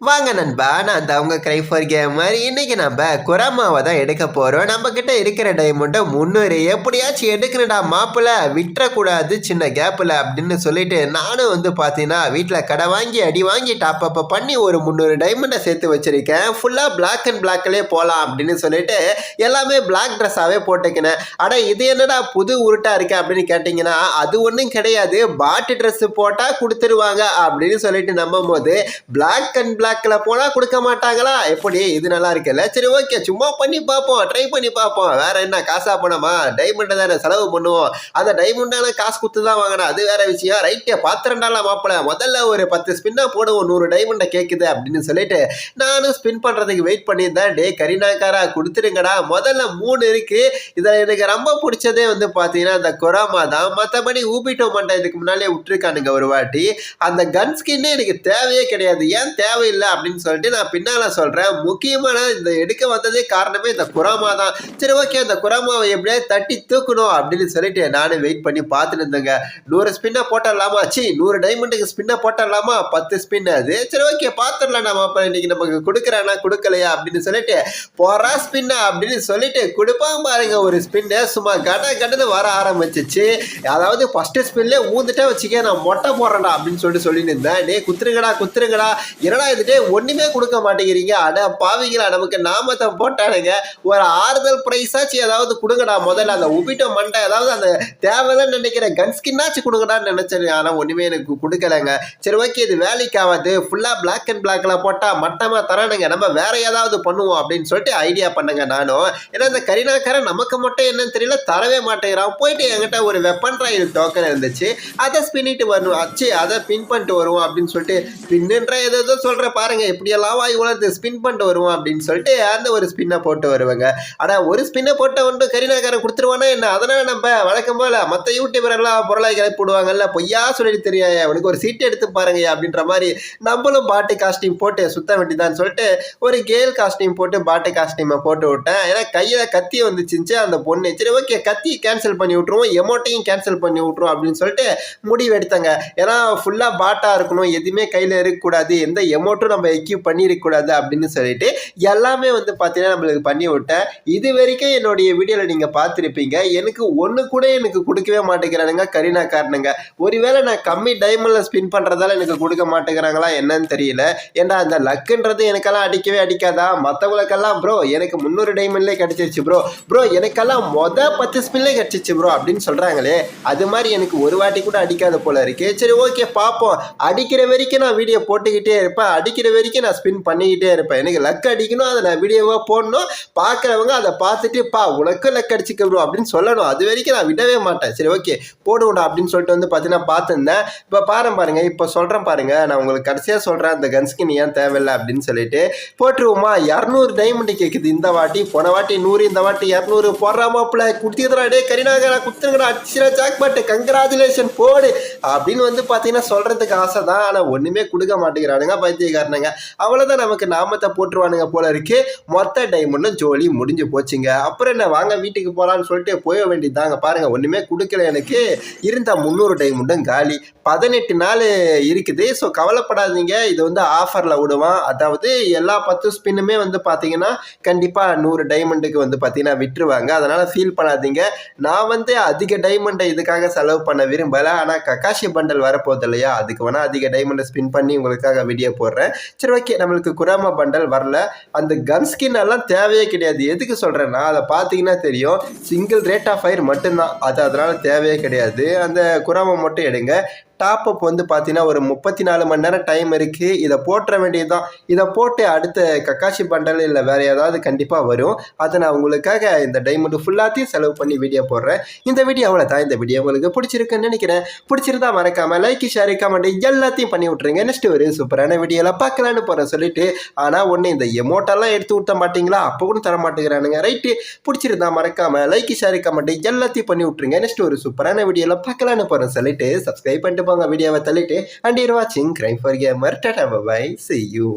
வாங்க நண்பா நான் தான் உங்கள் கிரைஃபர் கேமர் இன்னைக்கு நம்ம குரமாவை தான் எடுக்க போகிறோம் நம்ம கிட்ட இருக்கிற டைமண்டை முன்னூறு எப்படியாச்சும் எடுக்கணுடா மாப்பிள்ள விட்டுறக்கூடாது சின்ன கேப்பில் அப்படின்னு சொல்லிட்டு நானும் வந்து பார்த்தீங்கன்னா வீட்டில் கடை வாங்கி அடி வாங்கி டாப் அப் பண்ணி ஒரு முந்நூறு டைமண்டை சேர்த்து வச்சிருக்கேன். ஃபுல்லாக பிளாக் அண்ட் பிளாக்லேயே போகலாம் அப்படின்னு சொல்லிட்டு எல்லாமே பிளாக் ட்ரெஸ்ஸாகவே போட்டுக்கினேன். ஆனால் இது என்னடா புது உருட்டாக இருக்கு அப்படின்னு கேட்டிங்கன்னா அது ஒன்றும் கிடையாது. பாட்டு ட்ரெஸ்ஸு போட்டால் கொடுத்துருவாங்க அப்படின்னு சொல்லிட்டு நம்பும் போது பிளாக் அண்ட் பிளாக்ல போனால் கொடுக்க மாட்டாங்களா? எப்படி இது நல்லா இருக்குல்ல? சரி ஓகே சும்மா பண்ணி பார்ப்போம். ட்ரை பண்ணி பார்ப்போம். வேற என்ன? காசா பணமா? டைமண்டை தானே செலவு பண்ணுவோம். அந்த டைமண்டான காசு கொடுத்து தான் வாங்கினேன் அது வேற விஷயம். ரைட்டே பாத்திரண்டாலாம் மாப்பிள முதல்ல ஒரு பத்து ஸ்பின்னா போடுவோம். நூறு டைமண்டை கேட்குது அப்படின்னு சொல்லிட்டு நானும் ஸ்பின் பண்ணுறதுக்கு வெயிட் பண்ணியிருந்தேன். டே கரீனாக்காரா கொடுத்துருங்கடா. முதல்ல மூணு இருக்கு. இதில் எனக்கு ரொம்ப பிடிச்சதே வந்து பார்த்தீங்கன்னா அந்த கொராமா தான். மற்றபடி ஊபிட்டோ மண்டை இதுக்கு முன்னாலே விட்டுருக்கானுங்க ஒரு வாட்டி. அந்த கன் ஸ்கின்னே எனக்கு தேவையே கிடையாது. ஏன் தேவையில்லை? அப்படின்னு சொல்லிட்டு நான் பின்னால் சொல்கிறேன் முக்கியமான இந்த எடுக்க வந்ததே காரணமே இந்த குராமா தான். சரி ஓகே அந்த குராமாவை எப்படியாவது தட்டி தூக்கணும் அப்படின்னு சொல்லிட்டு நானும் வெயிட் பண்ணி பார்த்துட்டு இருந்தேங்க. நூறு ஸ்பின்னை போட்டுடலாமா சி நூறு டைமண்டுக்கு ஸ்பின்னை போட்டுடலாமா பத்து ஸ்பின் அது. சரி ஓகே பார்த்துடலாம் நம்ம. அப்போ இன்னைக்கு நமக்கு கொடுக்குறானா கொடுக்கலையா அப்படின்னு சொல்லிட்டு போறா ஸ்பின்னா அப்படின்னு சொல்லிட்டு கொடுப்பான் பாருங்க. ஒரு ஸ்பின்னு சும்மா கட கடன்னு வர ஆரம்பிச்சிச்சு. அதாவது ஃபஸ்ட்டு ஸ்பின்லேயே ஊந்துட்டே வச்சுக்க நான் மொட்டை போடுறேன்டா அப்படின்னு சொல்லிட்டு சொல்லிட்டு இருந்தேன். டே குத்துருங்கடா குத்துருங்கடா. என்னடா இது வந்துட்டு ஒன்றுமே கொடுக்க மாட்டேங்கிறீங்க. அட பாவிங்களா நமக்கு நாமத்தை போட்டானுங்க. ஒரு ஆறுதல் ப்ரைஸாச்சு ஏதாவது கொடுங்கடா. முதல்ல அந்த உபிட்ட மண்டை ஏதாவது அந்த தேவைதான் நினைக்கிற கன்ஸ்கின்னாச்சு கொடுங்கடான்னு நினச்சேன். ஆனால் ஒன்றுமே எனக்கு கொடுக்கலைங்க. சரி ஓகே இது வேலைக்கு ஆகாது ஃபுல்லாக பிளாக் அண்ட் பிளாக்ல போட்டால் மட்டமாக தரானுங்க. நம்ம வேற ஏதாவது பண்ணுவோம் அப்படின்னு சொல்லிட்டு ஐடியா பண்ணுங்க நானும். ஏன்னா இந்த கரீனாக்காரன் நமக்கு மட்டும் என்னன்னு தெரியல தரவே மாட்டேங்கிறான். போயிட்டு என்கிட்ட ஒரு வெப்பன் ராயில் டோக்கன் இருந்துச்சு. அதை ஸ்பின்னிட்டு வரணும் அச்சு அதை பின் பண்ணிட்டு வருவோம் அப்படின்னு சொல்லிட்டு பின்னுன்ற ஏதோ ஏதோ சொல்கிற பாருங்க எப்படியெல்லாம் வாய் உலர்ந்து ஸ்பின் பண்ணிட்டு வருவோம் அப்படின்னு சொல்லிட்டு அந்த ஒரு ஸ்பின்னை போட்டு வருவாங்க. ஆனால் ஒரு ஸ்பின்னை போட்ட வந்துட்டு கரீனாக்காரன் கொடுத்துருவானா என்ன? அதனால் நம்ம வழக்கம் போல் மற்ற யூடியூபர் எல்லாம் பொருளாக கிளப்பி விடுவாங்கல்ல பொய்யா சொல்லிட்டு தெரியாது அவனுக்கு ஒரு சீட் எடுத்து பாருங்க அப்படின்ற மாதிரி நம்மளும் பாட்டு காஸ்டியூம் போட்டு சுத்த வேண்டியதான்னு சொல்லிட்டு ஒரு கேல் காஸ்டியூம் போட்டு பாட்டு காஸ்டியூமை போட்டு விட்டேன். ஏன்னா கையில் கத்தி வந்துச்சுச்சு அந்த பொண்ணு. சரி ஓகே கத்தி கேன்சல் பண்ணி விட்ருவோம் எமௌண்ட்டையும் கேன்சல் பண்ணி விட்ருவோம் அப்படின்னு சொல்லிட்டு முடிவு எடுத்தாங்க. ஏன்னா ஃபுல்லாக பாட்டாக இருக்கணும் எதுவுமே கையில் இருக்கக்கூடாது. எந்த எமௌண்ட்டும் நம்ம எக்யூப் பண்ணிடக்கூடாது அப்படின்னு சொல்லிட்டு எல்லாமே வந்து பார்த்தீங்கன்னா நம்மளுக்கு பண்ணி விட்டேன். இது வரைக்கும் என்னுடைய வீடியோவில் நீங்கள் பார்த்துருப்பீங்க. எனக்கு ஒன்று கூட எனக்கு கொடுக்கவே மாட்டேங்கிறானுங்க கரீனா காரணங்க ஒருவேளை நான் கம்மி டைமண்டில் ஸ்பின் பண்ணுறதால எனக்கு கொடுக்க மாட்டேங்கிறாங்களா என்னன்னு தெரியல. ஏன்னா அந்த லக்குன்றது எனக்கெல்லாம் அடிக்கவே அடிக்காதா? மற்றவங்களுக்கெல்லாம் ப்ரோ எனக்கு முந்நூறு டைமண்ட்லேயே கிடச்சிருச்சு ப்ரோ. ப்ரோ எனக்கெல்லாம் மொதல் பத்து ஸ்பின்லேயே கிடச்சிச்சு ப்ரோ அப்படின்னு சொல்கிறாங்களே அது மாதிரி எனக்கு ஒரு வாட்டி கூட அடிக்காத போல இருக்கு. சரி ஓகே பார்ப்போம். அடிக்கிற வரைக்கும் நான் வீடியோ போட்டுக்கிட்டே இருப்பேன். அடிக்கிற வரைக்கும் நான் ஸ்பின் பண்ணிக்கிட்டே இருப்பேன். எனக்கு லக் அடிக்கணும் அதை நான் வீடியோவாக போடணும் பார்க்குறவங்க அதை பார்த்துட்டு பா உனக்கு லக் அடிச்சுக்க ப்ரோ அப்படின்னு சொல்லணும். அது வரைக்கும் நான் விடவே மாட்டேன். சரி ஓகே போடுவோம்டா அப்படின்னு சொல்லிட்டு வந்து பார்த்தீங்கன்னா பார்த்துருந்தேன். இப்போ பாரு பாருங்க இப்போ சொல்கிறேன் பாருங்க. நான் உங்களுக்கு கடைசியாக சொல்கிறேன் அந்த கன்ஸ்கின் ஏன் தேவையில்லை அப்படின்னு சொல்லிட்டு. போட்டுருவோமா? இரநூறு டைமண்ட் கேட்குது இந்த வாட்டி. போன வாட்டி நூறு இந்த வாட்டி இரநூறு. போடுறாமாப்பில் குடுத்தியதுடா டே கரிநாகரா குத்துருங்கடா அடிச்சுடா ஜாக்பாட்டு கங்க்ராச்சுலேஷன் போடு. அப்படின்னு வந்து பார்த்தீங்கன்னா சொல்கிறதுக்கு ஆசை தான். ஆனால் ஒன்றுமே கொடுக்க மாட்டேங்கிறானுங்க பைத்தியக்காரனுங்க அவ்வளோதான் நமக்கு நாமத்தை போட்டுருவானுங்க போல இருக்கு. மொத்த டைமண்டும் ஜோலி முடிஞ்சு போச்சுங்க. அப்புறம் என்ன வாங்க வீட்டுக்கு போகலான்னு சொல்லிட்டு போய வேண்டியதாங்க பாருங்க ஒன்றுமே கொடுக்கல எனக்கு. இருந்த முந்நூறு டைமண்டும் காலி. பதினெட்டு நாள் இருக்குது. ஸோ கவலைப்படாதீங்க. இது வந்து ஆஃபரில் விடுவான். அதாவது எல்லா பத்து ஸ்பின்னுமே வந்து பார்த்தீங்கன்னா கண்டிப்பாக நூறு டைமண்டுக்கு வந்து பார்த்தீங்கன்னா விட்டுருவாங்க. அதனால் ஃபீல் பண்ணாதீங்க. நான் வந்து அதிக டைமண்டை இதுக்காக செலவு பண்ண விரும்பலை. ஆனால் கக்காஷி பண்டல் வரப்போகுது இல்லையா? அதுக்கு வேணால் அதிக டைமண்டை ஸ்பின் பண்ணி உங்களுக்காக வீடியோ போடுறேன். சரி ஓகே நம்மளுக்கு குராமா பண்டல் வரல. அந்த கன் ஸ்கின் எல்லாம் தேவையே கிடையாது. எதுக்கு சொல்கிறேன்னா அதை பார்த்தீங்கன்னா தெரியும். சிங்கிள் ரேட் ஆஃப் ஃபயர் மட்டும்தான். அது அதனால் தேவையே கிடையாது. அந்த குராமா மட்டும் எடுங்க. டாப் அப் வந்து பார்த்தீங்கன்னா ஒரு முப்பத்தி நாலு மணி நேரம் டைம் இருக்குது இதை போட்டுற வேண்டியது தான் இதை போட்டு அடுத்த கக்காஷி பண்டல் இல்லை வேறு ஏதாவது கண்டிப்பாக வரும். அதை நான் உங்களுக்காக இந்த டைமண்ட் ஃபுல்லாத்தையும் செலவு பண்ணி வீடியோ போடுறேன். இந்த வீடியோ அவ்வளோ தான் இந்த வீடியோ உங்களுக்கு பிடிச்சிருக்குன்னு நினைக்கிறேன். பிடிச்சிருந்தா மறக்காமல் லைக் ஷேர் கமெண்ட் எல்லாத்தையும் பண்ணி விட்ருங்க நெக்ஸ்ட் ஒரு சூப்பரான வீடியோவில் பார்க்கலான்னு போகிறேன் சொல்லிட்டு. ஆனால் ஒன்று இந்த எமோட்டெல்லாம் எடுத்து விட்ட மாட்டிங்களா? அப்போ கூட தர மாட்டேங்கிறானுங்க. ரைட்டு பிடிச்சிருந்தா மறக்காமல் லைக் ஷேர் கமெண்ட் எல்லாத்தையும் பண்ணி விட்ருங்க நெக்ஸ்ட் ஒரு சூப்பரான வீடியோவில் பார்க்கலான்னு போகிறேன் சொல்லிட்டு. சப்ஸ்கிரைப் பண்ணிட்டு போங்க வீடியோவை தள்ளிட்டு அண்ட் யூர் வாட்சிங் crime for gamer tata bye see you